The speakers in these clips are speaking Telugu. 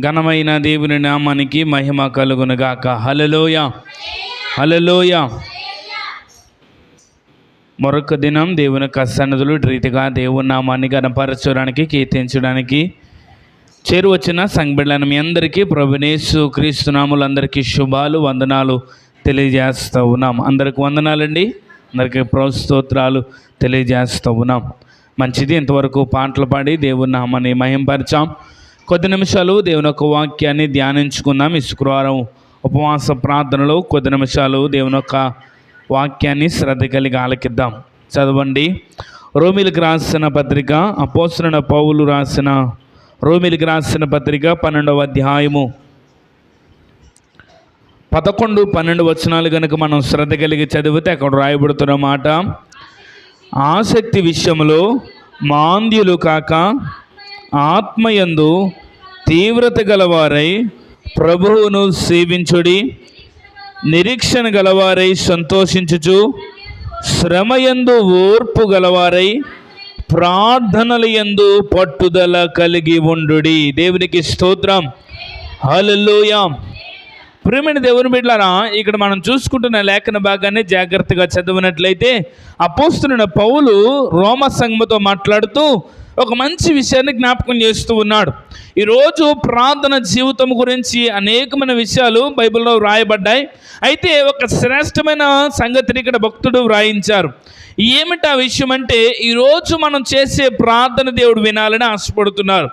ఘనమైన దేవుని నామానికి మహిమ కలుగునుగాక. హలలోయ హలలోయ మరొక దినం దేవుని యొక్క సన్నదులు రీతిగా దేవుని నామాన్ని గణపరచడానికి కీర్తించడానికి చేరువచ్చిన సంఘబిడ్డలను మీ అందరికీ ప్రభునేసు క్రీస్తునాములందరికీ శుభాలు వందనాలు తెలియజేస్తూ ఉన్నాం. అందరికి వందనాలండి. అందరికీ ప్రోస్తోత్రాలు తెలియజేస్తూ ఉన్నాం. మంచిది. ఇంతవరకు పాటలు పాడి దేవుని నామాన్ని మహింపరిచాం. కొద్ది నిమిషాలు దేవుని యొక్క వాక్యాన్ని ధ్యానించుకుందాం. ఈ శుక్రవారం ఉపవాస ప్రార్థనలో కొద్ది నిమిషాలు దేవుని యొక్క వాక్యాన్ని శ్రద్ధ కలిగి ఆలకిద్దాం. చదవండి. రోమిలకు రాసిన పత్రిక అపోసరణ పౌలు రాసిన రోమిలికి రాసిన పత్రిక పన్నెండవ అధ్యాయము. పదకొండు పన్నెండు వచనాలు కనుక మనం శ్రద్ధ కలిగి చదివితే అక్కడ రాయబడుతున్న మాట ఆసక్తి విషయంలో మాంద్యులు కాక ఆత్మయందు తీవ్రత గలవారై ప్రభువును సేవించుడి నిరీక్షణ గలవారై సంతోషించుచు శ్రమయందు ఓర్పు గలవారై ప్రార్థనలయందు పట్టుదల కలిగి ఉండుడి. దేవునికి స్తోత్రం. హల్లెలూయా. ప్రియమైన దేవుని బిడ్డారా ఇక్కడ మనం చూసుకుంటున్న లేఖన భాగాన్ని జాగ్రత్తగా చదివినట్లయితే అపోస్తున్న పౌలు రోమ సంఘముతో మాట్లాడుతూ ఒక మంచి విషయాన్ని జ్ఞాపకం చేస్తూ ఉన్నాడు. ఈరోజు ప్రార్థన జీవితం గురించి అనేకమైన విషయాలు బైబిల్లో వ్రాయబడ్డాయి. అయితే ఒక శ్రేష్టమైన సంగతిని ఇక్కడ భక్తుడు వ్రాయించారు. ఏమిటి ఆ విషయం అంటే ఈరోజు మనం చేసే ప్రార్థన దేవుడు వినాలని ఆశపడుతున్నారు.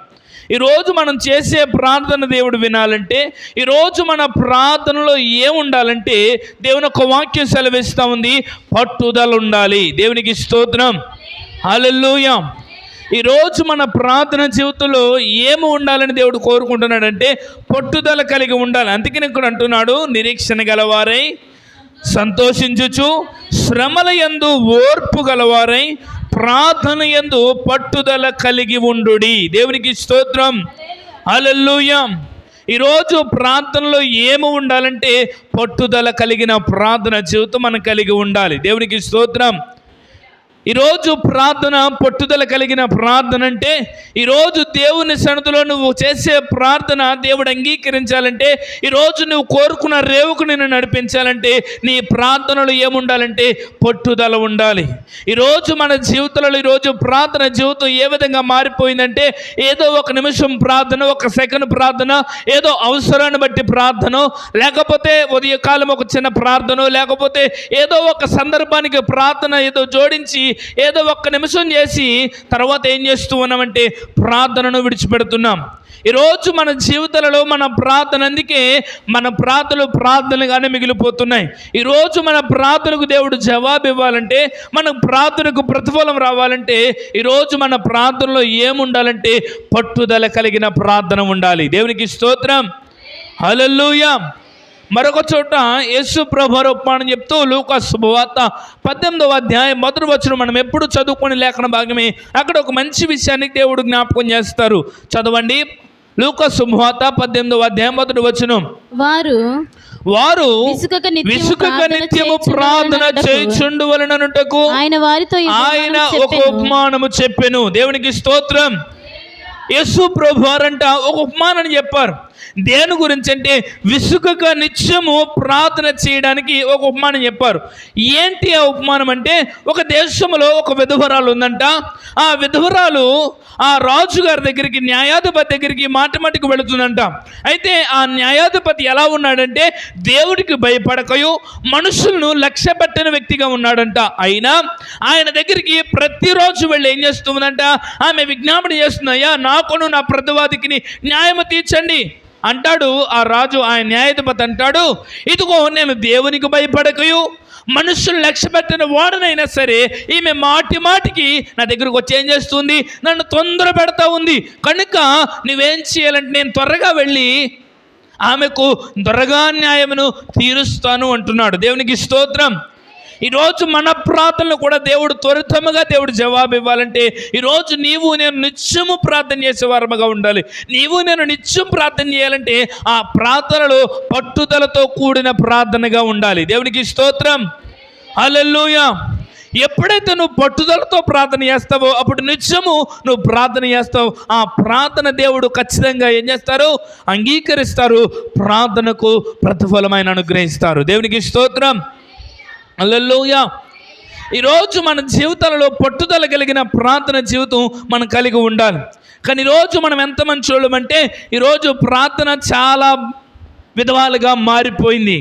ఈరోజు మనం చేసే ప్రార్థన దేవుడు వినాలంటే ఈరోజు మన ప్రార్థనలో ఏముండాలంటే దేవుని ఒక వాక్యం సెలవిస్తూ ఉంది. పట్టుదల ఉండాలి. దేవునికి స్తోత్రం. హల్లెలూయా. ఈరోజు మన ప్రార్థన జీవితంలో ఏమి ఉండాలని దేవుడు కోరుకుంటున్నాడంటే పట్టుదల కలిగి ఉండాలి. అందుకని ఇక్కడ అంటున్నాడు నిరీక్షణ గలవారై సంతోషించుచు శ్రమల యందు ఓర్పు గలవారై ప్రార్థన యందు పట్టుదల కలిగి ఉండుడి. దేవునికి స్తోత్రం. అలల్లుయం ఈరోజు ప్రార్థనలో ఏమి ఉండాలంటే పట్టుదల కలిగిన ప్రార్థన జీవితం మనం కలిగి ఉండాలి. దేవునికి స్తోత్రం. ఈరోజు ప్రార్థన పట్టుదల కలిగిన ప్రార్థన అంటే ఈరోజు దేవుని సన్నిధిలో నువ్వు చేసే ప్రార్థన దేవుడు అంగీకరించాలంటే ఈరోజు నువ్వు కోరుకున్న రేవుకు నిన్ను నడిపించాలంటే నీ ప్రార్థనలు ఏముండాలంటే పట్టుదల ఉండాలి. ఈరోజు మన జీవితంలో ఈరోజు ప్రార్థన జీవితం ఏ విధంగా మారిపోయిందంటే ఏదో ఒక నిమిషం ప్రార్థన ఒక సెకండ్ ప్రార్థన ఏదో అవసరాన్ని బట్టి ప్రార్థన లేకపోతే ఉదయకాలం ఒక చిన్న ప్రార్థన లేకపోతే ఏదో ఒక సందర్భానికి ప్రార్థన ఏదో జోడించి ఏదో ఒక్క నిమిషం చేసి తర్వాత ఏం చేస్తూ ఉన్నామంటే ప్రార్థనను విడిచిపెడుతున్నాం. ఈరోజు మన జీవితాలలో మన ప్రార్థన అందుకే మన ప్రార్థనలు ప్రార్థనగానే మిగిలిపోతున్నాయి. ఈరోజు మన ప్రార్థనకు దేవుడు జవాబు ఇవ్వాలంటే మన ప్రార్థనకు ప్రతిఫలం రావాలంటే ఈరోజు మన ప్రార్థనలో ఏముండాలంటే పట్టుదల కలిగిన ప్రార్థన ఉండాలి. దేవునికి స్తోత్రం. హలల్లుయా. మరొక చోట యేసు ప్రభు రూపాన్ని చెప్తూ లూకా శుభవార్త పద్దెనిమిదవ అధ్యాయం మొదటి వచ్చిన మనం ఎప్పుడు చదువుకొని లేఖన భాగమే. అక్కడ ఒక మంచి విషయాన్ని దేవుడు జ్ఞాపకం చేస్తారు. చదవండి. లూకా శుభవార్త పద్దెనిమిదవ అధ్యాయం మొదటి వచనం. వారు వారు విసుకక నిత్యము ప్రార్థన చేయుచుండు వలననుటకు ఆయన వారితో ఆయన ఒక. ఉపమానము చెప్పెను. దేవునికి స్తోత్రం. యేసు ప్రభు వారంట ఒక ఉపమానాన్ని చెప్పారు. దేని గురించి అంటే విసుగక నిత్యము ప్రార్థన చేయడానికి ఒక ఉపమానం చెప్పారు. ఏంటి ఆ ఉపమానం అంటే ఒక దేశంలో ఒక విధవరాలు ఉందంట. ఆ విధవరాలు ఆ రాజుగారి దగ్గరికి న్యాయాధిపతి దగ్గరికి మాటమాటికి వెళుతుందంట. అయితే ఆ న్యాయాధిపతి ఎలా ఉన్నాడంటే దేవుడికి భయపడకయు మనుషులను లక్ష్య పెట్టిన వ్యక్తిగా ఉన్నాడంట. అయినా ఆయన దగ్గరికి ప్రతిరోజు వెళ్ళి ఏం చేస్తుందంట? ఆమె విజ్ఞాపన చేస్తుందయ్యా నాకును నా ప్రతివాదికి న్యాయము తీర్చండి. అంటాడు ఆ రాజు ఆయన న్యాయాధిపతి అంటాడు ఇదిగో నేను దేవునికి భయపడకయు. మనుషులు లక్ష్య పెట్టిన వాడనైనా సరే ఈమె మాటి మాటికి నా దగ్గరకు వచ్చి ఏం చేస్తుంది? నన్ను తొందర పెడతా ఉంది. కనుక నువ్వేం చేయాలంటే నేను త్వరగా వెళ్ళి ఆమెకు త్వరగా న్యాయమును తీరుస్తాను అంటున్నాడు. దేవునికి స్తోత్రం. ఈరోజు మన ప్రార్థనలు కూడా దేవుడు త్వరితముగా దేవుడు జవాబు ఇవ్వాలంటే ఈరోజు నీవు నేను నిత్యము ప్రార్థన చేసే వారముగా ఉండాలి. నీవు నేను నిత్యం ప్రార్థన చేయాలంటే ఆ ప్రార్థనలు పట్టుదలతో కూడిన ప్రార్థనగా ఉండాలి. దేవునికి స్తోత్రం. హల్లెలూయా. ఎప్పుడైతే నువ్వు పట్టుదలతో ప్రార్థన చేస్తావో అప్పుడు నిత్యము నువ్వు ప్రార్థన చేస్తావు. ఆ ప్రార్థన దేవుడు ఖచ్చితంగా ఏం చేస్తారు? అంగీకరిస్తారు. ప్రార్థనకు ప్రతిఫలమైన అనుగ్రహిస్తారు. దేవునికి స్తోత్రం. అల్లెల్లోయా ఈరోజు మన జీవితాలలో పట్టుదల కలిగిన ప్రార్థన జీవితం మనం కలిగి ఉండాలి. కానీ ఈరోజు మనం ఎంత మంచి ఈరోజు ప్రార్థన చాలా విధవాలుగా మారిపోయింది.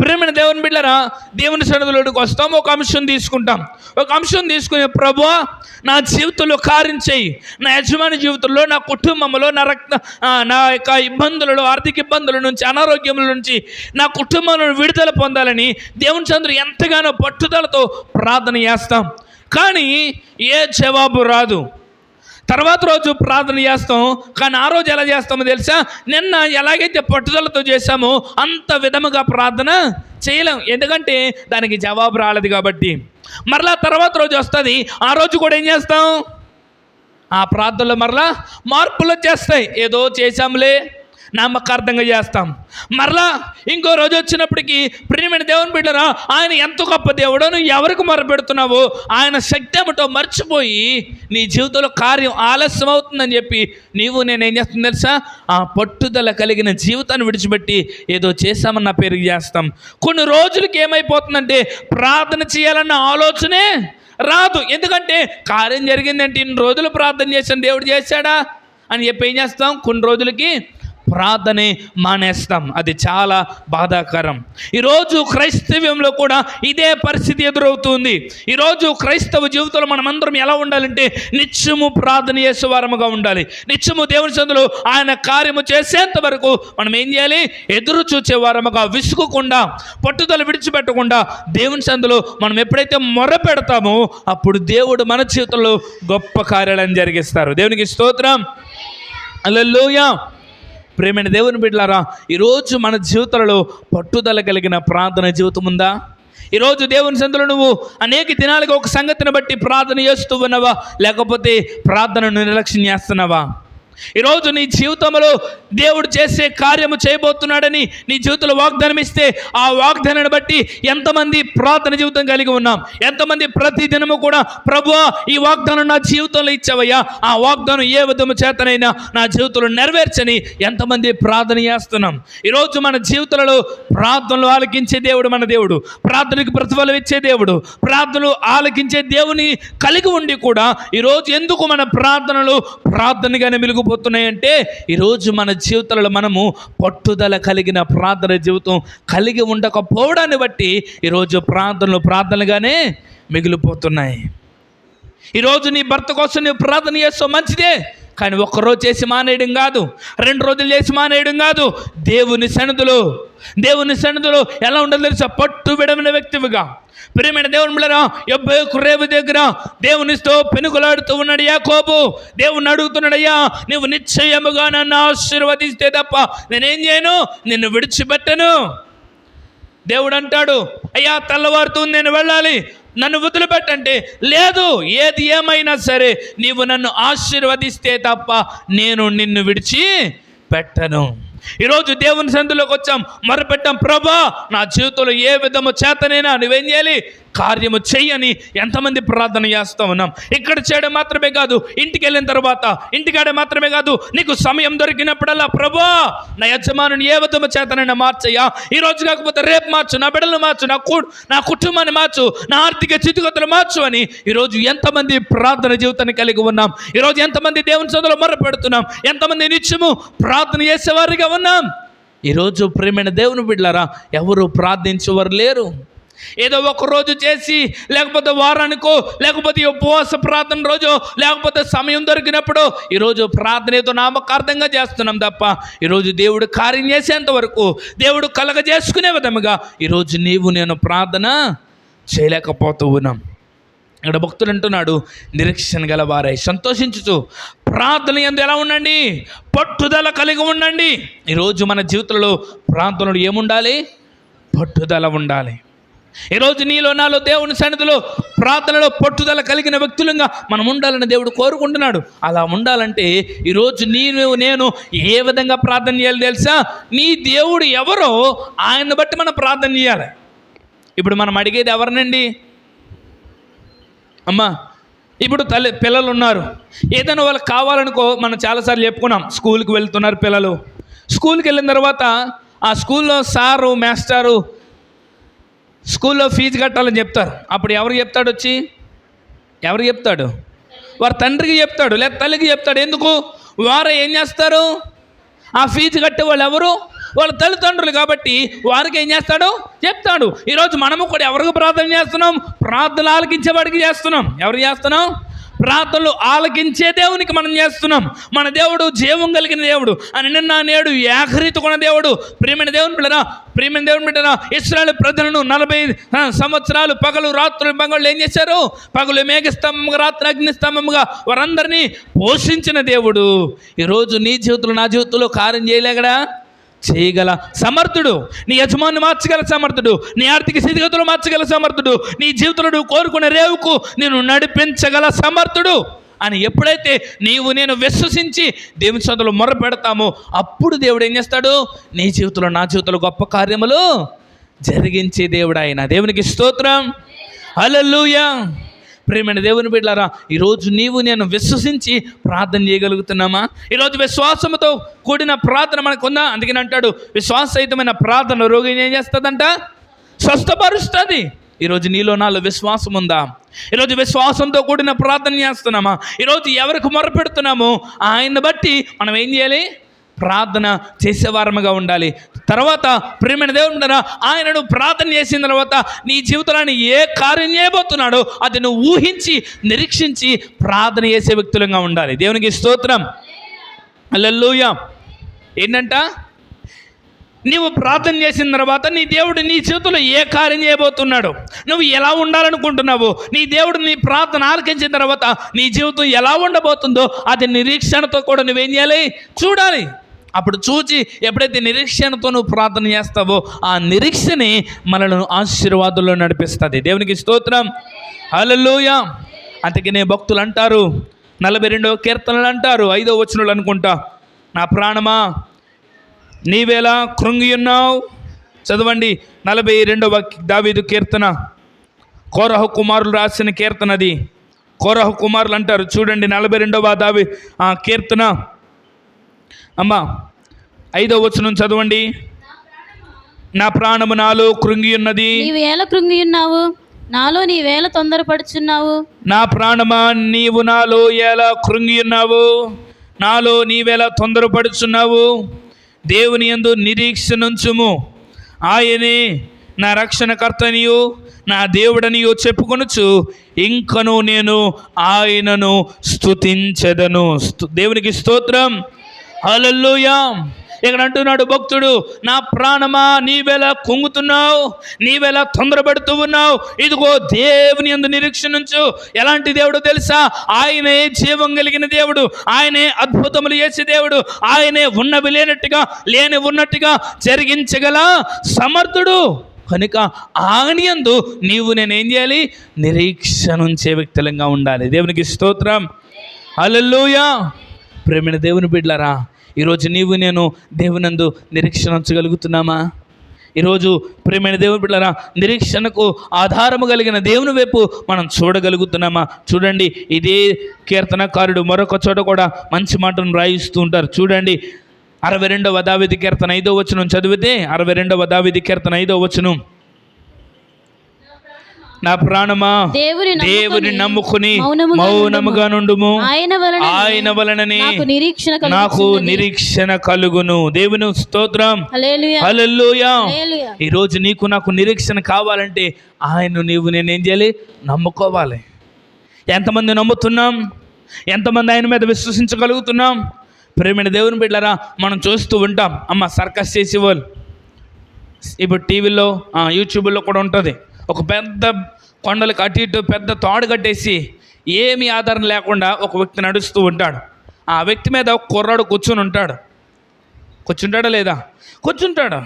ప్రేమైన దేవుని బిడ్డరా దేవుని సన్నిధిలోకి వస్తాం. ఒక అంశం తీసుకుంటాం. ఒక అంశం తీసుకునే ప్రభు నా జీవితంలో కార్యం చేయి. నా యజమాని జీవితంలో నా కుటుంబంలో నా రక్త నా యొక్క ఇబ్బందులలో ఆర్థిక ఇబ్బందుల నుంచి అనారోగ్యముల నుంచి నా కుటుంబంలో విడుదల పొందాలని దేవుని చంద్రుడు ఎంతగానో పట్టుదలతో ప్రార్థన చేస్తాం. కానీ ఏ జవాబు రాదు. తర్వాత రోజు ప్రార్థన చేస్తాం. కానీ ఆ రోజు ఎలా చేస్తామో తెలుసా? నిన్న ఎలాగైతే పట్టుదలతో చేశామో అంత విధముగా ప్రార్థన చేయలేం. ఎందుకంటే దానికి జవాబు రాలేదు కాబట్టి. మరలా తర్వాత రోజు వస్తుంది. ఆ రోజు కూడా ఏం చేస్తాం? ఆ ప్రార్థనలో మరలా మార్పులు వచ్చేస్తాయి. ఏదో చేశాంలే. నామకార్థంగా చేస్తాం. మరలా ఇంకో రోజు వచ్చినప్పటికీ ప్రియమైన దేవుని బిడ్డరా ఆయన ఎంత గొప్ప దేవుడో నువ్వు ఎవరికి మొరపెడుతున్నావో ఆయన శక్తి ఏమిటో మర్చిపోయి నీ జీవితంలో కార్యం ఆలస్యం అవుతుందని చెప్పి నీవు నేనేం చేస్తుంది తెలుసా? ఆ పట్టుదల కలిగిన జీవితాన్ని విడిచిపెట్టి ఏదో చేశామన్న పేరు చేస్తాం. కొన్ని రోజులకి ఏమైపోతుందంటే ప్రార్థన చేయాలన్న ఆలోచనే రాదు. ఎందుకంటే కార్యం జరిగిందంటే ఇన్ని రోజులు ప్రార్థన చేసిన దేవుడు చేశాడా అని చెప్పి ఏం చేస్తాం? కొన్ని రోజులకి ప్రార్థనే మానేస్తాం. అది చాలా బాధాకరం. ఈరోజు క్రైస్తవ్యంలో కూడా ఇదే పరిస్థితి ఎదురవుతుంది. ఈరోజు క్రైస్తవ జీవితంలో మనమందరం ఎలా ఉండాలంటే నిత్యము ప్రార్థన చేసేవారముగా ఉండాలి. నిత్యము దేవుని సందులో ఆయన కార్యము చేసేంత వరకు మనం ఏం చేయాలి? ఎదురు చూచేవారముగా విసుగకుండా పట్టుదల విడిచిపెట్టకుండా దేవుని సందులో మనం ఎప్పుడైతే మొర పెడతామో అప్పుడు దేవుడు మన జీవితంలో గొప్ప కార్యాలను జరిగిస్తారు. దేవునికి స్తోత్రం. అల్లెల్లోయా ప్రేమైన దేవుని బిడ్డలారా ఈరోజు మన జీవితాలలో పట్టుదల కలిగిన ప్రార్థన జీవితం ఉందా? ఈరోజు దేవుని సందులో నువ్వు అనేక దినాలుగా ఒక సంగతిని బట్టి ప్రార్థన చేస్తూ ఉన్నావా? లేకపోతే ప్రార్థనను నిర్లక్ష్యం చేస్తున్నావా? ఈరోజు నీ జీవితంలో దేవుడు చేసే కార్యము చేయబోతున్నాడని నీ జీవితంలో వాగ్దానం ఇస్తే ఆ వాగ్దానాన్ని బట్టి ఎంతమంది ప్రార్థన జీవితం కలిగి ఉన్నాం. ఎంతమంది ప్రతి దినము కూడా ప్రభువా ఈ వాగ్దానం నా జీవితంలో ఇచ్చావయ్యా. ఆ వాగ్దానం ఏ విధము చేతనైనా నా జీవితంలో నెరవేర్చని ఎంతమంది ప్రార్థన చేస్తున్నాం. ఈరోజు మన జీవితంలో ప్రార్థనలు ఆలకించే దేవుడు మన దేవుడు. ప్రార్థనకు ప్రతిఫలం ఇచ్చే దేవుడు. ప్రార్థనలు ఆలకించే దేవుని కలిగి ఉండి కూడా ఈరోజు ఎందుకు మన ప్రార్థనలు ప్రార్థనగానే మారిపోతున్నాయంటే ఈరోజు మన జీవితాలలో మనము పట్టుదల కలిగిన ప్రార్థన జీవితం కలిగి ఉండకపోవడాన్ని బట్టి ఈరోజు ప్రార్థనలు ప్రార్థనగానే మిగిలిపోతున్నాయి. ఈరోజు నీ భర్త కోసం నీవు ప్రార్థన చేస్తావు మంచిదే. కానీ ఒక్కరోజు చేసి మానేయడం కాదు రెండు రోజులు చేసి మానేయడం కాదు దేవుని సన్నిధిలో దేవుని సన్నిధిలో ఎలా ఉండదు తెలుసా? పట్టు విడమిన వ్యక్తివిగా. ప్రియమైన దేవుని బిళ్ళరా ఎబ్బే కుర్రేవు దగ్గర దేవునితో పెనుగులాడుతూ ఉన్నాడు యాకోబు. దేవుని అడుగుతున్నాడయ్యా నువ్వు నిశ్చయముగా నన్ను ఆశీర్వదిస్తే తప్ప నేనేం చేయను? నిన్ను విడిచిపెట్టను. దేవుడు అంటాడు అయ్యా తెల్లవారుతుంది నేను వెళ్ళాలి. నన్ను వదిలిపెట్టంటే లేదు ఏది ఏమైనా సరే నీవు నన్ను ఆశీర్వదిస్తే తప్ప నేను నిన్ను విడిచి పెట్టను. ఈరోజు దేవుని సందులోకి వచ్చాం. మొరపెట్టాం ప్రభా నా జీవితంలో ఏ విధము చేతనైనా నువ్వేం చేయాలి? కార్యము చెయ్యని ఎంతమంది ప్రార్థన చేస్తూ ఉన్నాం. ఇక్కడ చేయడం మాత్రమే కాదు ఇంటికి వెళ్ళిన తర్వాత ఇంటికాడ మాత్రమే కాదు నీకు సమయం దొరికినప్పుడల్లా ప్రభా నా యజమానుని ఏ విధము చేతనైనా మార్చయ్యా. ఈ రోజు కాకపోతే రేపు మార్చు నా బిడ్డలు మార్చు నా కు నా కుటుంబాన్ని మార్చు నా ఆర్థిక స్థితిగతులు మార్చు అని ఈరోజు ఎంతమంది ప్రార్థన జీవితాన్ని కలిగి ఉన్నాం. ఈరోజు ఎంతమంది దేవుని చదువులో మొర పెడుతున్నాం ఎంతమంది నిత్యము ప్రార్థన చేసేవారిగా ఉన్నాం. ఈరోజు ప్రేమైన దేవుని బిడ్డలారా ఎవరు ప్రార్థించేవారు లేరు. ఏదో ఒక రోజు చేసి లేకపోతే వారానికో లేకపోతే ఉపవాస ప్రార్థన రోజు లేకపోతే సమయం దొరికినప్పుడు ఈరోజు ప్రార్థన ఏదో నామకార్థంగా చేస్తున్నాం తప్ప ఈరోజు దేవుడు కార్యం చేసేంత వరకు దేవుడు కలగ చేసుకునే విధముగా ఈరోజు నీవు నేను ప్రార్థన చేయలేకపోతూ ఉన్నాం. ఇక్కడ భక్తులు అంటున్నాడు నిరీక్షణ గల వారై సంతోషించుచు ప్రార్థన ఎందు ఎలా ఉండండి? పట్టుదల కలిగి ఉండండి. ఈరోజు మన జీవితంలో ప్రార్థనలు ఏముండాలి? పట్టుదల ఉండాలి. ఈరోజు నీలో నాలో దేవుని సన్నిధిలో ప్రార్థనలో పట్టుదల కలిగిన వ్యక్తులుగా మనం ఉండాలని దేవుడు కోరుకుంటున్నాడు. అలా ఉండాలంటే ఈరోజు నేను నేను ఏ విధంగా ప్రార్థన చేయాలి తెలుసా? నీ దేవుడు ఎవరో ఆయన్ని బట్టి మనం ప్రార్థన చేయాలి. ఇప్పుడు మనం అడిగేది ఎవరినండి? అమ్మా ఇప్పుడు తల్లి పిల్లలు ఉన్నారు ఏదైనా వాళ్ళకి కావాలనుకో మనం చాలాసార్లు చెప్పుకున్నాం స్కూల్కి వెళ్తున్నారు పిల్లలు. స్కూల్కి వెళ్ళిన తర్వాత ఆ స్కూల్లో సారు మాస్టారు స్కూల్లో ఫీజు కట్టాలని చెప్తారు. అప్పుడు ఎవరు చెప్తాడు వచ్చి? ఎవరు చెప్తాడు? వారి తండ్రికి చెప్తాడు లేదా తల్లికి చెప్తాడు. ఎందుకు? వారు ఏం చేస్తారు? ఆ ఫీజు కట్టే వాళ్ళు ఎవరు? వాళ్ళ తల్లిదండ్రులు కాబట్టి వారికి ఏం చేస్తాడు? చెప్తాడు. ఈరోజు మనము కూడా ఎవరికి ప్రార్థన చేస్తున్నాం? ప్రార్థనలు ఆలకించేవాడికి చేస్తున్నాం. ఎవరు చేస్తున్నాం? ప్రార్థనలు ఆలకించే దేవునికి మనం చేస్తున్నాం. మన దేవుడు జీవం కలిగిన దేవుడు. అని నిన్న నేడు ఏకరీతుకున్న దేవుడు. ప్రేమైన దేవుని బిడ్డరా ప్రేమైన దేవుని బిడ్డరా ఇస్రాయల్ ప్రజలను నలభై సంవత్సరాలు పగలు రాత్రులు పగలు ఏం చేశారు? పగలు మేఘస్తంభంగా రాత్రి అగ్నిస్తంభముగా వారందరినీ పోషించిన దేవుడు. ఈరోజు నీ జీవితంలో నా జీవితంలో కార్యం చేయలేగడా చేయగల సమర్థుడు. నీ యజమాని మార్చగల సమర్థుడు. నీ ఆర్థిక స్థితిగతులు మార్చగల సమర్థుడు. నీ జీవితంలో నువ్వు కోరుకునే రేవుకు నేను నడిపించగల సమర్థుడు. అని ఎప్పుడైతే నీవు నేను విశ్వసించి దేవుని సొంతలో మొర పెడతామో అప్పుడు దేవుడు ఏం చేస్తాడు? నీ జీవితంలో నా జీవితంలో గొప్ప కార్యములు జరిగించే దేవుడు ఆయన. దేవునికి స్తోత్రం. హల్లెలూయా. ప్రేమైన దేవుని బిడ్డారా ఈరోజు నీవు నేను విశ్వసించి ప్రార్థన చేయగలుగుతున్నామా? ఈరోజు విశ్వాసంతో కూడిన ప్రార్థన మనకుందా? అందుకని అంటాడు విశ్వాసయుతమైన ప్రార్థన రోగి ఏం చేస్తుందంట? స్వస్థపరుస్తుంది. ఈరోజు నీలో నాలో విశ్వాసం ఉందా ఈరోజు విశ్వాసంతో కూడిన ప్రార్థన చేస్తున్నామా? ఈరోజు ఎవరికి మొరపెడుతున్నామో ఆయన్ని బట్టి మనం ఏం చేయాలి? ప్రార్థన చేసేవారముగా ఉండాలి. తర్వాత ప్రేమైన దేవుడు ఆయనను ప్రార్థన చేసిన తర్వాత నీ జీవితంలో ఏ కార్యం చేయబోతున్నాడో అది నువ్వు ఊహించి నిరీక్షించి ప్రార్థన చేసే వ్యక్తులుగా ఉండాలి. దేవునికి స్తోత్రం. అల్లెల్లుయ ఏంటంట? నీవు ప్రార్థన చేసిన తర్వాత నీ దేవుడు నీ చేతుల్లో ఏ కార్యం చేయబోతున్నాడు నువ్వు ఎలా ఉండాలనుకుంటున్నావు నీ దేవుడు నీ ప్రార్థన ఆలకించిన తర్వాత నీ జీవితం ఎలా ఉండబోతుందో అది నిరీక్షణతో కూడా నువ్వేం చేయాలి? చూడాలి. అప్పుడు చూచి ఎప్పుడైతే నిరీక్షణతో నువ్వు ప్రార్థన చేస్తావో ఆ నిరీక్షనే మనలను ఆశీర్వాదంలో నడిపిస్తుంది. దేవునికి స్తోత్రం. హల్లెలూయా. అందుకనే భక్తులు అంటారు. నలభై రెండవ కీర్తనలు అంటారు. ఐదో వచనలు అనుకుంటా. నా ప్రాణమా నీవేలా కృంగి ఉన్నావు చదవండి. నలభై రెండవ దావీదు కీర్తన. కోరహ కుమారులు రాసిన కీర్తన అది కోరహ కుమారులు అంటారు. చూడండి నలభై రెండవ దావి ఆ కీర్తన. అమ్మా ఐదవ వచనం చదవండి. నా ప్రాణము నాలో కృంగి ఉన్నది నీవు ఏల కృంగి ఉన్నావు నాలో నీ వేళ తొందరపడుచున్నావు. నా ప్రాణమా నీవు నాలో ఎలా కృంగి ఉన్నావు నాలో నీవెలా తొందరపడుచున్నావు. దేవుని యందు నిరీక్షణుంచుము ఆయనే నా రక్షణకర్తనియు నా దేవుడనియో చెప్పుకొనుచు ఇంకను నేను ఆయనను స్తుతించెదను. స్తు- దేవునికి స్తోత్రం. హల్లెలూయా. ఇక్కడ అంటున్నాడు భక్తుడు నా ప్రాణమా నీవెలా కుంగుతున్నావు నీవెలా తొందరపడుతూ ఉన్నావు ఇదిగో దేవుని ఎందు నిరీక్షణించు ఎలాంటి దేవుడు తెలుసా? ఆయనే జీవం కలిగిన దేవుడు ఆయనే అద్భుతములు చేసే దేవుడు ఆయనే ఉన్నవి లేనట్టుగా లేని ఉన్నట్టుగా జరిగించగల సమర్థుడు. కనుక ఆనియందు నీవు నేనేం చేయాలి? నిరీక్షణ ఉంచే వ్యక్తులంగా ఉండాలి. దేవునికి స్తోత్రం. హల్లెలూయా. ప్రేమైన దేవుని బిడ్డలారా ఈరోజు నీవు నేను దేవునందు నిరీక్షణ ఉంచగలుగుతున్నామా? ఈరోజు ప్రేమైన దేవుని బిడ్డలారా నిరీక్షణకు ఆధారము కలిగిన దేవుని వైపు మనం చూడగలుగుతున్నామా? చూడండి ఇదే కీర్తనకారుడు మరొక చోట కూడా మంచి మాటను రాయిస్తూ ఉంటారు. చూడండి అరవై రెండవ దావిది కీర్తన ఐదో వచనం చదివితే అరవై రెండవ దావిది కీర్తన ఐదో వచనం. నా ప్రాణమా? దేవుని నమ్ముకొని దేవుని నమ్ముకుని మౌనముగా నుండుము. ఆయన వలన ఆయన వలననే నాకు నిరీక్షణ కలుగును. దేవుని స్తోత్రం. హల్లెలూయా. ఈ రోజు నీకు నాకు నిరీక్షణ కావాలంటే ఆయన నీవు నేనేం చేయాలి? నమ్ముకోవాలి. ఎంతమంది నమ్ముతున్నాం? ఎంతమంది ఆయన మీద విశ్వసించగలుగుతున్నాం? ప్రేమైన దేవుని బిడ్డలారా మనం చూస్తూ ఉంటాం. అమ్మ సర్కస్ చేసేవాళ్ళు. ఇప్పుడు టీవీలో యూట్యూబ్లో కూడా ఉంటుంది. ఒక పెద్ద కొండలకు అటు ఇటు పెద్ద తాడు కట్టేసి ఏమీ ఆధారం లేకుండా ఒక వ్యక్తి నడుస్తూ ఉంటాడు. ఆ వ్యక్తి మీద ఒక కుర్రాడు కూర్చొని ఉంటాడు. కూర్చుంటాడా లేదా? కూర్చుంటాడు.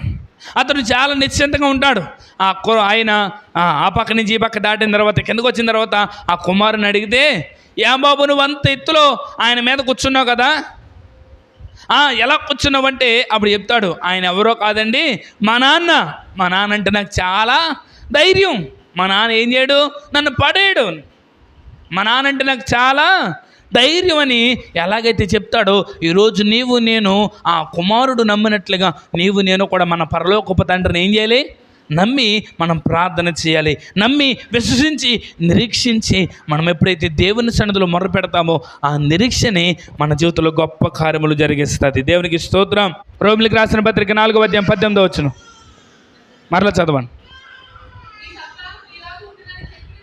అతను చాలా నిశ్చింతగా ఉంటాడు. ఆ కు ఆయన ఆ పక్క నుంచి ఈ పక్క దాటిన తర్వాత కిందకు వచ్చిన తర్వాత ఆ కుమారుని అడిగితే ఏం బాబు నువ్వు అంత ఎత్తులో ఆయన మీద కూర్చున్నావు కదా? ఎలా కూర్చున్నావంటే అప్పుడు చెప్తాడు. ఆయన ఎవరో కాదండి మా నాన్న. మా నాన్న అంటే నాకు చాలా ధైర్యం. మా నాన్న ఏం చేయడు? నన్ను పడేయడు. మా నాన్న అంటే నాకు చాలా ధైర్యం అని ఎలాగైతే చెప్తాడో ఈరోజు నీవు నేను ఆ కుమారుడు నమ్మినట్లుగా నీవు నేను కూడా మన పరలోకపు తండ్రిని ఏం చేయాలి? నమ్మి మనం ప్రార్థన చేయాలి. నమ్మి విశ్వసించి నిరీక్షించి మనం ఎప్పుడైతే దేవుని సన్నిధిలో మొర్ర పెడతామో ఆ నిరీక్షనే మన జీవితంలో గొప్ప కార్యములు జరిగిస్తుంది. దేవునికి స్తోత్రం. రోమిలికి రాసిన పత్రిక నాలుగో అధ్యాయం పద్దెనిమిదో వచ్చును మరలా చదవండి.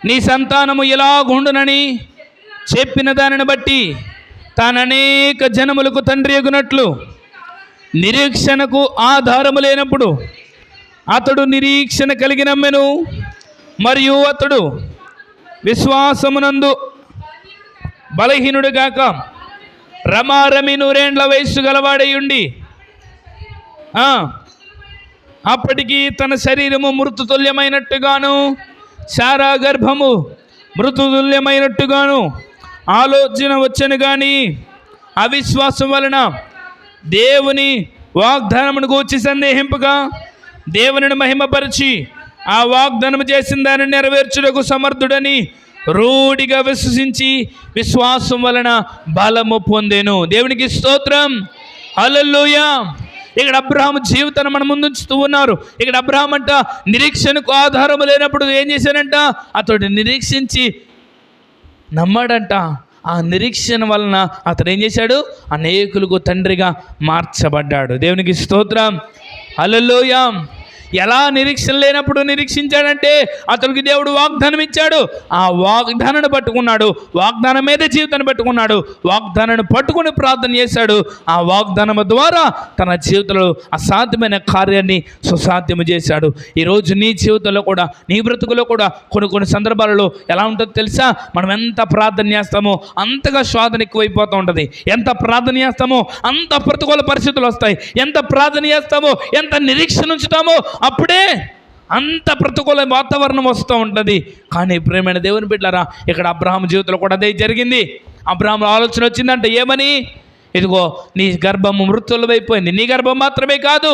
నీ సంతానము ఇలాగుండునని చెప్పిన దానిని బట్టి తాను అనేక జనములకు తండ్రి ఎగునట్లు నిరీక్షణకు ఆధారము లేనప్పుడు అతడు నిరీక్షణ కలిగి నమ్మెను మరియు అతడు విశ్వాసమునందు బలహీనుడుగాక రమారమి నూరేండ్ల వయస్సు గలవాడయుండి ఆ, అప్పటికి తన శరీరము మృతుతుల్యమైనట్టుగాను శారా గర్భము మృతుతుల్యమైనట్టుగాను ఆలోచన వచ్చను కానీ అవిశ్వాసం వలన దేవుని వాగ్దానమును గూర్చి సందేహింపగా దేవునిని మహిమపరిచి ఆ వాగ్దానం చేసిన దాన్ని నెరవేర్చుటకు సమర్థుడని రూఢిగా విశ్వసించి విశ్వాసం వలన బలము పొందేను. దేవునికి స్తోత్రం. హల్లెలూయా. ఇక్కడ అబ్రహాం జీవితాన్ని మన ముందుంచుతూ ఉన్నారు. ఇక్కడ అబ్రహాం అంట నిరీక్షణకు ఆధారం లేనప్పుడు ఏం చేశానంట అతడు నిరీక్షించి నమ్మాడంట. ఆ నిరీక్షణ వలన అతడు ఏం చేశాడు? అనేకులకు తండ్రిగా మార్చబడ్డాడు. దేవునికి స్తోత్రం. అలలోయాం ఎలా నిరీక్షణ లేనప్పుడు నిరీక్షించాడంటే అతనికి దేవుడు వాగ్దానం ఇచ్చాడు. ఆ వాగ్దానాన్ని పట్టుకున్నాడు. వాగ్దానం మీద జీవితాన్ని పట్టుకున్నాడు. వాగ్దానాన్ని పట్టుకుని ప్రార్థన చేశాడు. ఆ వాగ్దానం ద్వారా తన జీవితంలో అసాధ్యమైన కార్యాన్ని సుసాధ్యం చేశాడు. ఈరోజు నీ జీవితంలో కూడా నీ బ్రతుకులో కూడా కొన్ని కొన్ని సందర్భాలలో ఎలా ఉంటుందో తెలుసా? మనం ఎంత ప్రార్థన చేస్తామో అంతగా శోధన ఎక్కువైపోతూ ఉంటుంది. ఎంత ప్రార్థన చేస్తామో అంత ప్రతికూల పరిస్థితులు వస్తాయి. ఎంత ప్రార్థన చేస్తామో ఎంత నిరీక్షణ ఉంచుతామో అప్పుడే అంత ప్రతికూల వాతావరణం వస్తూ ఉంటుంది. కానీ ప్రేమైన దేవుని బిడ్డారా ఇక్కడ అబ్రహాం జీవితంలో కూడా అదే జరిగింది. అబ్రహాం ఆలోచన వచ్చిందంటే ఏమని? ఇదిగో నీ గర్భం మృతులమైపోయింది నీ గర్భం మాత్రమే కాదు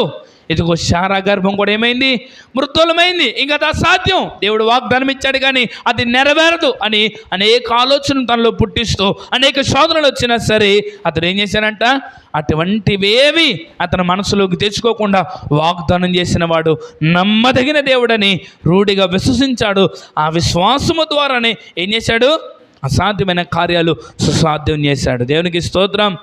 ఇదిగో శారా గర్భం కూడా ఏమైంది? మృతులమైంది ఇంకా అది అసాధ్యం. దేవుడు వాగ్దానం ఇచ్చాడు కానీ అది నెరవేరదు అని అనేక ఆలోచనలు తనలో పుట్టిస్తూ అనేక శోధనలు వచ్చినా సరే అతడు ఏం చేశాడంట? అటువంటివేవి అతని మనసులోకి తెచ్చుకోకుండా వాగ్దానం చేసిన వాడు నమ్మదగిన దేవుడని రూఢిగా విశ్వసించాడు. ఆ విశ్వాసము ద్వారానే ఏం చేశాడు? అసాధ్యమైన కార్యాలు సుసాధ్యం చేశాడు. దేవునికి స్తోత్రం.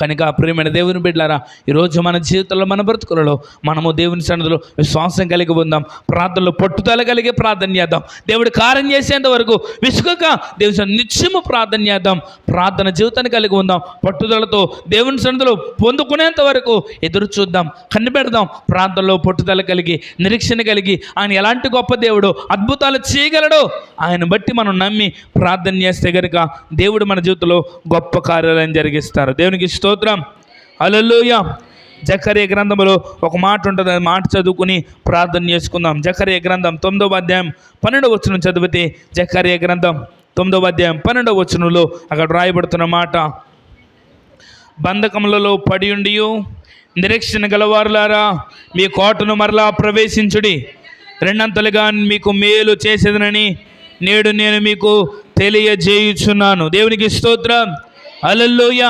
కనుక ప్రియమైన దేవుని బిడ్డారా ఈరోజు మన జీవితంలో మన బ్రతుకులలో మనము దేవుని సన్నిధిలో విశ్వాసం కలిగి ఉందాం ప్రార్థనలో పట్టుదల కలిగి ప్రార్థన చేద్దాం. దేవుడు కార్యం చేసేంత వరకు విసుగక దేవుని నిత్యము ప్రార్థన చేద్దాం ప్రార్థన జీవితాన్ని కలిగి ఉందాం పట్టుదలతో దేవుని సన్నిధిలో పొందుకునేంత వరకు ఎదురు చూద్దాం కనిపెడదాం ప్రార్థనలో పట్టుదల కలిగి నిరీక్షణ కలిగి ఆయన ఎలాంటి గొప్ప దేవుడో అద్భుతాలు చేయగలడో ఆయన బట్టి మనం నమ్మి ప్రార్థన చేస్తే కనుక దేవుడు మన జీవితంలో గొప్ప కార్యాలను జరిగిస్తారు. దేవునికి ఇష్టం స్తోత్రం. అలల్లోయ జకరే గ్రంథంలో ఒక మాట ఉంటుంది. ఆ మాట చదువుకుని ప్రార్థన చేసుకుందాం. జకరే గ్రంథం తొమ్మిదవ అధ్యాయం పన్నెండవ వచనం చదివితే జకరే గ్రంథం తొమ్మిదవ అధ్యాయం పన్నెండవ వచనంలో అక్కడ రాయబడుతున్న మాట. బంధకములలో పడి ఉండి నిరీక్షణ గలవారులారా మీ కోటను మరలా ప్రవేశించుడి. రెండంతలుగా మీకు మేలు చేసేదనని నేడు నేను మీకు తెలియజేయుచున్నాను. దేవునికి స్తోత్రం. అలల్లోయ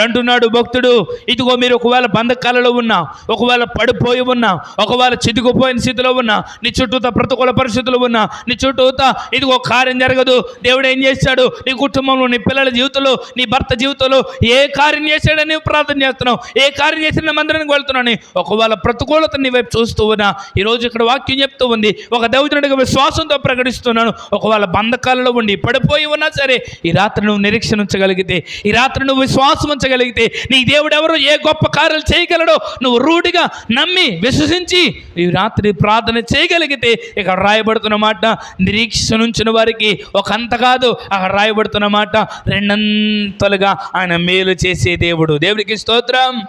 అంటున్నాడు భక్తుడు. ఇదిగో మీరు ఒకవేళ బంధకాలలో ఉన్నా ఒకవేళ పడిపోయి ఉన్నా ఒకవేళ చితికిపోయిన స్థితిలో ఉన్నా నీ చుట్టూత ప్రతికూల పరిస్థితులు ఉన్నా నీ చుట్టూత ఇదిగో కార్యం జరగదు. దేవుడు ఏం చేశాడు నీ కుటుంబంలో నీ పిల్లల జీవితంలో నీ భర్త జీవితంలో ఏ కార్యం చేశాడని నువ్వు ప్రార్థన చేస్తున్నావు? ఏ కార్యం చేసిన మందిరానికి వెళ్తున్నాను ఒకవేళ ప్రతికూలత నీ వైపు చూస్తూ ఉన్నా ఈరోజు ఇక్కడ వాక్యం చెప్తూ ఉంది. ఒక దౌతుడిగా విశ్వాసంతో ప్రకటిస్తున్నాను. ఒకవేళ బంధకాలలో ఉండి పడిపోయి ఉన్నా సరే ఈ రాత్రి నువ్వు నిరీక్షణ ఉంచగలిగితే ఈ రాత్రి నువ్వు విశ్వాసం ఉంచగలిగితే నీ దేవుడు ఎవరు ఏ గొప్ప కార్యాలు చేయగలడో నువ్వు రూఢిగా నమ్మి విశ్వసించి ఈ రాత్రి ప్రార్థన చేయగలిగితే ఇక్కడ రాయబడుతున్న మాట నిరీక్ష ఉంచిన వారికి ఒక అంత కాదు. అక్కడ రాయబడుతున్న మాట రెండంతలుగా ఆయన మేలు చేసే దేవుడు. దేవుడికి స్తోత్రం.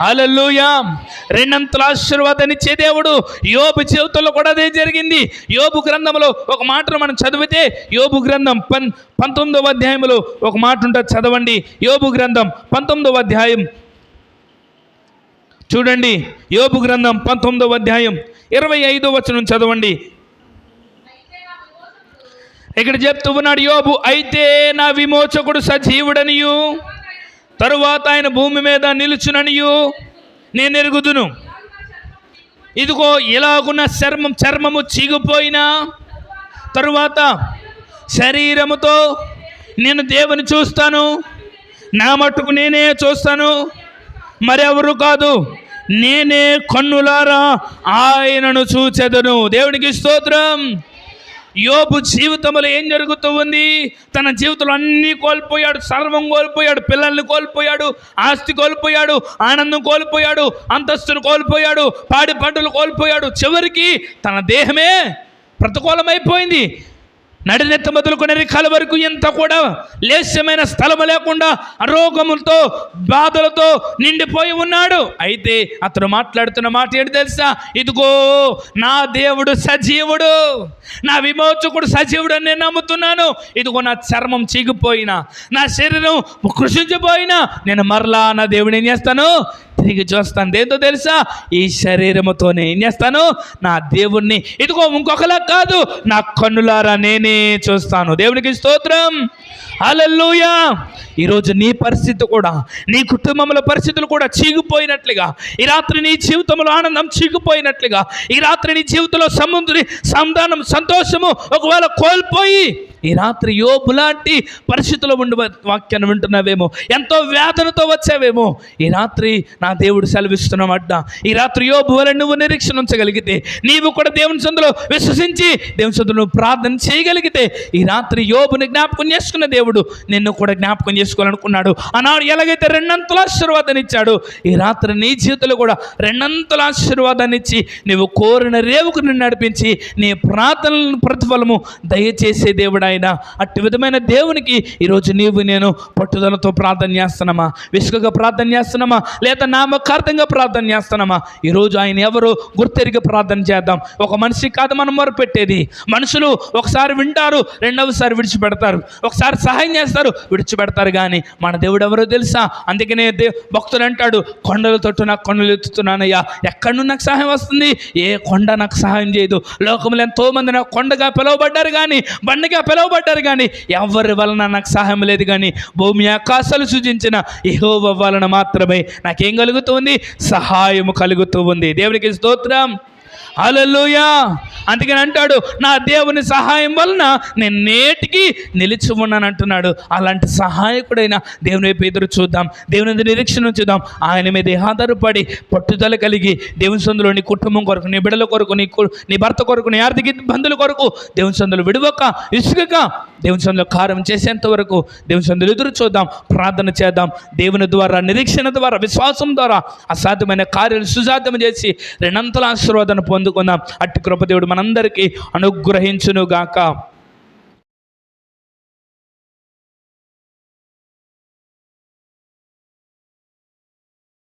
అలల్లుయా రెండంతల ఆశీర్వాదాన్ని ఇచ్చే దేవుడు. యోబు జీవితంలో కూడా అదే జరిగింది. యోబు గ్రంథంలో ఒక మాటను మనం చదివితే యోబు గ్రంథం పన్ పంతొమ్మిదవ అధ్యాయంలో ఒక మాట ఉంటుంది. చదవండి. యోబు గ్రంథం పంతొమ్మిదవ అధ్యాయం. చూడండి. యోబు గ్రంథం పంతొమ్మిదవ అధ్యాయం. ఇరవై ఐదో వచనం చదవండి. ఇక్కడ చెప్తూ ఉన్నాడు యోబు అయితే నా విమోచకుడు సజీవుడనియు. తరువాత ఆయన భూమి మీద నిలుచుననియు నేను ఎరుగుదును. ఇదిగో ఇలాగున్న చర్మం చర్మము చీగిపోయినా తరువాత శరీరముతో నేను దేవుని చూస్తాను నా మట్టుకు నేనే చూస్తాను మరెవరు కాదు నేనే కన్నులారా ఆయనను చూచెదను. దేవునికి స్తోత్రం. యోబు జీవితంలో ఏం జరుగుతూ ఉంది? తన జీవితంలో అన్నీ కోల్పోయాడు సర్వం కోల్పోయాడు పిల్లల్ని కోల్పోయాడు ఆస్తి కోల్పోయాడు ఆనందం కోల్పోయాడు అంతస్తును కోల్పోయాడు పాడి పంటలు కోల్పోయాడు. చివరికి తన దేహమే ప్రతికూలమైపోయింది. నడినెత్త మొదలుకునే రికాల వరకు ఎంత కూడా లేస్యమైన స్థలము లేకుండా అరోగములతో బాధలతో నిండిపోయి ఉన్నాడు. అయితే అతను మాట్లాడుతున్న మాట ఏంటి తెలుసా? ఇదిగో నా దేవుడు సజీవుడు. నా విమోచకుడు సజీవుడు అని నేను నమ్ముతున్నాను. ఇదిగో నా చర్మం చీగిపోయినా నా శరీరం కృషించిపోయినా నేను మరలా నా దేవుడు ఏం చేస్తాను? తిరిగి చూస్తాను. దేంతో తెలుసా? ఈ శరీరముతోనే ఏం చేస్తాను? నా దేవుణ్ణి. ఇదిగో ఇంకొకలా కాదు నా కన్నులారా నేనే చూస్తాను. దేవునికి స్తోత్రం. అలల్లుయా ఈరోజు నీ పరిస్థితి కూడా నీ కుటుంబంలో పరిస్థితులు కూడా చీగిపోయినట్లుగా ఈ రాత్రి నీ జీవితంలో ఆనందం చీగిపోయినట్లుగా ఈ రాత్రి నీ జీవితంలో సముద్రి సంధానం సంతోషము ఒకవేళ కోల్పోయి ఈ రాత్రి యోబు లాంటి పరిస్థితులు ఉండి వాక్యాన్ని వింటున్నావేమో? ఎంతో వేదనతో వచ్చావేమో? ఈ రాత్రి నా దేవుడు సెలవిస్తున్నామడ్డ ఈ రాత్రి యోబు వల్ల నువ్వు నిరీక్షణ ఉంచగలిగితే నీవు కూడా దేవుని సందులో విశ్వసించి దేవుని సందులో నువ్వు ప్రార్థన చేయగలిగితే ఈ రాత్రి యోబుని జ్ఞాపకం చేసుకున్న దేవుడు నిన్ను కూడా జ్ఞాపకం చేసుకోవాలనుకున్నాడు. ఆనాడు ఎలాగైతే రెండంతల ఆశీర్వాదాన్ని ఇచ్చాడు ఈ రాత్రి నీ జీవితంలో కూడా రెండంతల ఆశీర్వాదాన్ని ఇచ్చి నీవు కోరిన రేవుకు నిన్ను నడిపించి నీ ప్రార్థనలను ప్రతిఫలము దయచేసే దేవుడు ఆయన అట్టి విధమైన దేవునికి ఈరోజు నీవు నేను పట్టుదలతో ప్రార్థన చేస్తున్నామా? విసుగగా ప్రార్థన చేస్తున్నామా? లేదా నామకార్థంగా ప్రార్థన చేస్తున్నామా? ఈరోజు ఆయన ఎవరు? గుర్తెరిగి ప్రార్థన చేద్దాం. ఒక మనిషి కాదు మనం మొరపెట్టేది. మనుషులు ఒకసారి వింటారు రెండవసారి విడిచిపెడతారు. ఒకసారి సహాయం చేస్తారు విడిచిపెడతారు కానీ మన దేవుడు ఎవరో తెలుసా? అందుకనే దే భక్తుడు అంటాడు కొండలు తొట్టు నాకు కొండలు ఎత్తుతున్నానయ్యా. ఎక్కడి నుండి నాకు సహాయం వస్తుంది? ఏ కొండ నాకు సహాయం చేయదు. లోకంలో ఎంతోమంది నాకు కొండగా పిలువబడ్డారు కానీ బండగా పిలువబడ్డారు కానీ ఎవరి వలన నాకు సహాయం లేదు కానీ భూమి ఆకాశాలు సూచించిన యెహోవా వలన మాత్రమే నాకేం కలుగుతుంది? సహాయం కలుగుతూ ఉంది దేవునికి స్తోత్రం. అలలుయా అందుకని అంటాడు నా దేవుని సహాయం వలన నేను నేటికి నిలిచి ఉన్నాను అంటున్నాడు అలాంటి సహాయకుడైన దేవుని వైపు ఎదురు చూద్దాం. దేవుని నిరీక్షణ చూద్దాం. ఆయన మీద ఆధారపడి పట్టుదల కలిగి దేవుని సందులో నీ కుటుంబం కొరకు నీ బిడ్డల కొరకు నీ నీ భర్త కొరకు నీ ఆర్థిక ఇబ్బందుల కొరకు దేవుని సందులు విడవక ఇసుకక దేవుని సందులో కారం చేసేంత వరకు దేవుని సందులు ఎదురు చూద్దాం. ప్రార్థన చేద్దాం. దేవుని ద్వారా నిరీక్షణ ద్వారా విశ్వాసం ద్వారా అసాధ్యమైన కార్యాలు సుసాధ్యం చేసి రెండంతల ఆశీర్వాదాన్ని పొందుకుందాం. అట్టి కృపదేవుడు మనందరికీ అనుగ్రహించును గాక